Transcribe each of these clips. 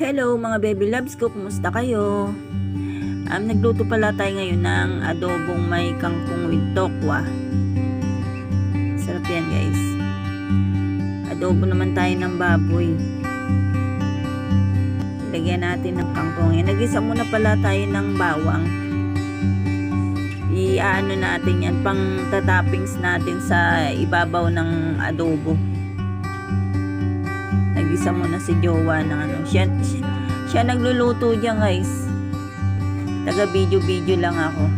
Hello mga baby loves ko, kumusta kayo? Um, nagluto pala tayo ngayon ng adobong may kangkong with tokwa. Sarap yan guys. Adobo naman tayo ng baboy. Lagyan natin ng kangkong. Yan, nagisa muna pala tayo ng bawang. I-ano natin yan, pang tatappings natin sa ibabaw ng adobo nagisa mo na si Jowa ng ano. Siya, siya, siya nagluluto diyan guys. Taga video-video lang ako.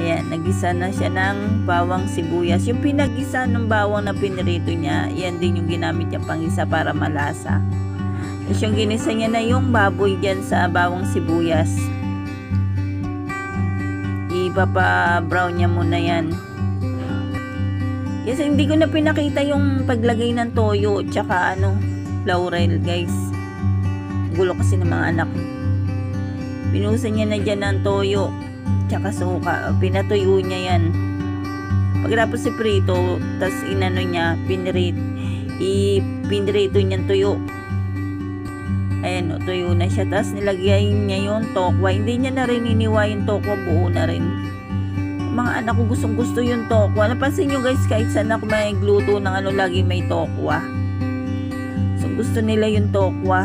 Ayan, nagisa na siya ng bawang sibuyas. Yung pinagisa ng bawang na pinirito niya, yan din yung ginamit niya pangisa para malasa. Tapos yung ginisa niya na yung baboy dyan sa bawang sibuyas. Ipapa-brown niya muna yan. Yes, hindi ko na pinakita yung paglagay ng toyo tsaka ano, laurel, guys. Gulo kasi ng mga anak. Pinusan niya na dyan ng toyo tsaka suka. Pinatuyo niya yan. Pagkatapos si prito, tas inano niya, pinrito, ipinrito niya tuyo. Ayan, o, tuyo na siya. Tapos nilagyan niya yung tokwa. Hindi niya na rin iniwa yung tokwa, buo na rin mga anak ko gustong gusto yung tokwa. Napansin nyo guys, kahit saan ako may gluto ng ano, lagi may tokwa. So, gusto nila yung tokwa.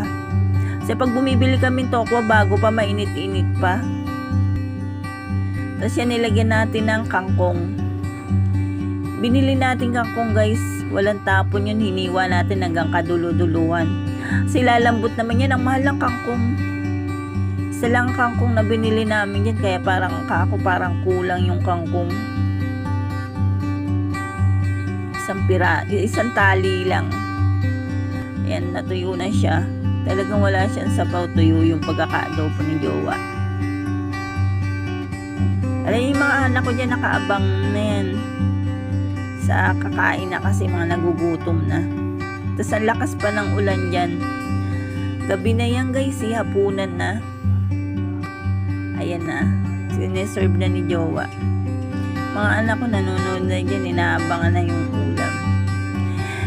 Kasi pag bumibili kami tokwa, bago pa mainit-init pa. Tapos yan, nilagyan natin ng kangkong. Binili natin kangkong guys. Walang tapon yun, hiniwa natin hanggang kaduluduluhan. Kasi lalambot naman yan, ang mahal ng kangkong isa lang kangkong na binili namin yan kaya parang kako parang kulang yung kangkong. Isang pira isang tali lang. Yan natuyo na siya. Talagang wala siyang sapaw tuyo yung pagkakaadobo ni Jowa. Alam yung mga anak ko dyan nakaabang na yan. Sa kakain na kasi mga nagugutom na. Tapos ang lakas pa ng ulan dyan. Gabi na yan guys eh, hapunan na Ayan na. Sineserve na ni Jowa. Mga anak ko nanonood na dyan. Inaabangan na yung ulam.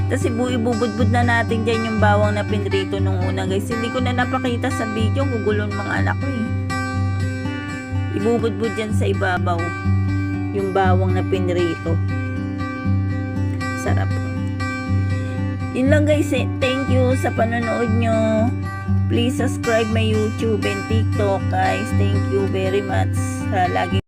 Tapos ibu-ibubudbud na natin dyan yung bawang na pinrito nung una guys. Hindi ko na napakita sa video. Gugulon mga anak ko eh. Ibubudbud dyan sa ibabaw. Yung bawang na pinrito. Sarap. Yun lang guys. eh. Thank you sa panonood nyo. Please subscribe my YouTube and TikTok guys. Thank you very much sa lagi